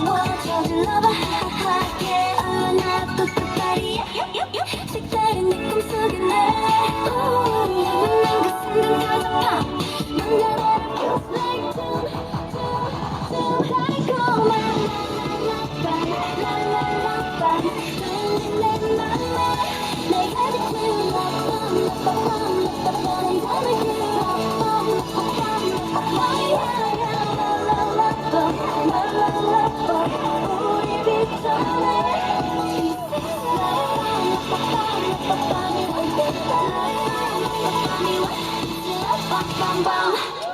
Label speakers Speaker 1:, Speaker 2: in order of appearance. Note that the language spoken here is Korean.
Speaker 1: 내가 듣는 라 bum bum